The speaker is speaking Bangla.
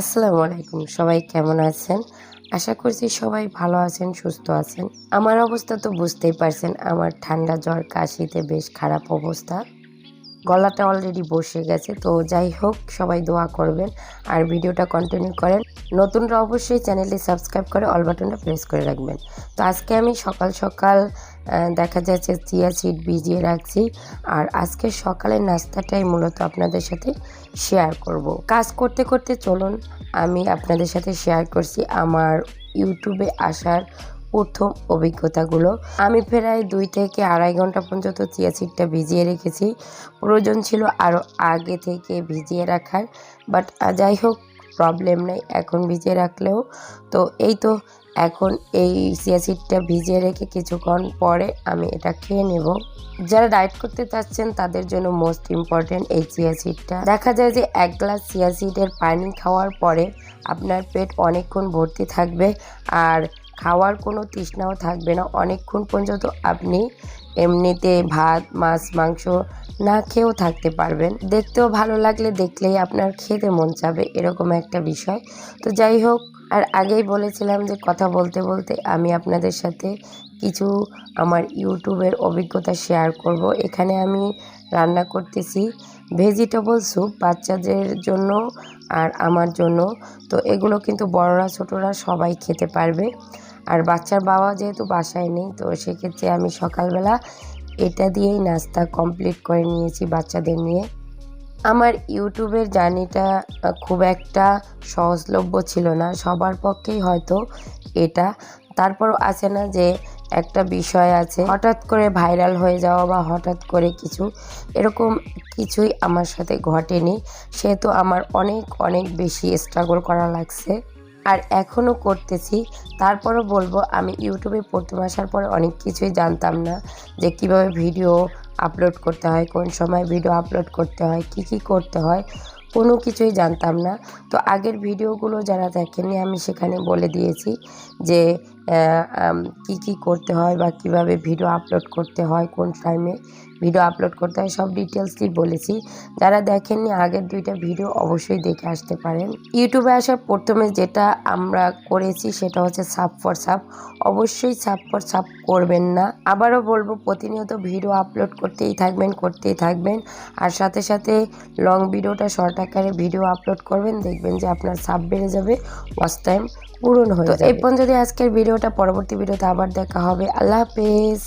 আসসালামু আলাইকুম, সবাই কেমন আছেন? আশা করছি সবাই ভালো আছেন, সুস্থ আছেন। আমার অবস্থা তো বুঝতেই পারছেন, আমার ঠান্ডা, জ্বর, কাশিতে বেশ খারাপ অবস্থা। গলাটা অলরেডি বসে গেছে, তো যাই হোক, সবাই দোয়া করবেন আর ভিডিওটা কন্টিনিউ করেন। নতুনরা অবশ্যই চ্যানেলটি সাবস্ক্রাইব করে অল বাটনটা প্রেস করে রাখবেন। তো আজকে আমি সকাল সকাল দেখা যাচ্ছে চিয়া সিড ভিজিয়ে রাখছি আর আজকে সকালের নাস্তাটাই মূলত আপনাদের সাথে শেয়ার করব। কাজ করতে করতে চলুন, আমি আপনাদের সাথে শেয়ার করছি আমার ইউটিউবে আসার প্রথম অভিজ্ঞতাগুলো। আমি প্রায় দুই থেকে আড়াই ঘণ্টা পর্যন্ত চিয়া সিডটা ভিজিয়ে রেখেছি। প্রয়োজন ছিল আরও আগে থেকে ভিজিয়ে রাখার বাট যাই হোক প্রবলেম নেই এখন ভিজিয়ে রাখলেও। তো এই তো, এখন এই চিয়া সিডটা ভিজিয়ে রেখে কিছুক্ষণ পরে আমি এটা খেয়ে নেব। যারা ডায়েট করতে চাচ্ছেন, তাদের জন্য মোস্ট ইম্পর্টেন্ট এই চিয়া সিডটা দেখা যায় যে এক গ্লাস চিয়া সিডের পানি খাওয়ার পরে আপনার পেট অনেকক্ষণ ভর্তি থাকবে, আর খাওয়ার কোনো তৃষ্ণাও থাকবে না। অনেকক্ষণ পর্যন্ত আপনি এমনিতে ভাত, মাছ, মাংস না খেয়েও থাকতে পারবেন। দেখতেও ভালো লাগলে দেখলেই আপনার খেতে মন চাবে এরকম একটা বিষয়। তো যাই হোক, আর আগেই বলেছিলাম যে কথা বলতে বলতে আমি আপনাদের সাথে কিছু আমার ইউটিউবের অভিজ্ঞতা শেয়ার করব। এখানে আমি রান্না করতেছি ভেজিটেবল স্যুপ বাচ্চাদের জন্য আর আমার জন্য। তো এগুলো কিন্তু বড়রা, ছোটরা সবাই খেতে পারবে। আর বাচ্চার বাবা যেহেতু বাসায় নেই, তো সেক্ষেত্রে আমি সকালবেলা এটা দিয়েই নাস্তা কমপ্লিট করে নিয়েছি বাচ্চাদের নিয়ে। আমার ইউটিউবের জার্নিটা খুব একটা সহজলভ্য ছিল না, সবার পক্ষেই হয়তো এটা। তারপরও আছে না যে একটা বিষয় আছে। হঠাৎ করে ভাইরাল হয়ে যাওয়া বা হঠাৎ করে কিছু, এরকম কিছুই আমার সাথে ঘটেনি। সেহেতু আমার অনেক অনেক বেশি স্ট্রাগল করা লাগছে। আর এখনও করতেছি। তারপরও বলব, আমি ইউটিউবে প্রথম আসার পরে অনেক কিছুই জানতাম না যে কীভাবে ভিডিও আপলোড করতে হয়, কোন সময় ভিডিও আপলোড করতে হয়, কি কি করতে হয়। কোনো কিছুই জানতাম না। তো আগের ভিডিওগুলো যারা দেখেনি আমি সেখানে বলে দিয়েছি যে কি কি করতে হয় বা কীভাবে ভিডিও আপলোড করতে হয়, কোন টাইমে ভিডিও আপলোড করতে হয় সব ডিটেলসই বলেছি। যারা দেখেননি আগের দুইটা ভিডিও অবশ্যই দেখে আসতে পারেন। ইউটিউবে আসার প্রথমে যেটা আমরা করেছি সেটা হচ্ছে সাপ ফর সাপ অবশ্যই সাপ ফর সাপ করবেন না। আবারও বলব প্রতিনিয়ত ভিডিও আপলোড করতেই থাকবেন করতেই থাকবেন। আর সাথে সাথে লং ভিডিওটা শর্ট আকারে ভিডিও আপলোড করবেন দেখবেন যে আপনার সাপ বেড়ে যাবে ওয়াচ টাইম পূরণ হয়ে যাবে। এই পর্যন্ত আজকের ভিডিওটা পরবর্তী ভিডিওতে আবার দেখা হবে। আল্লাহ হাফেজ।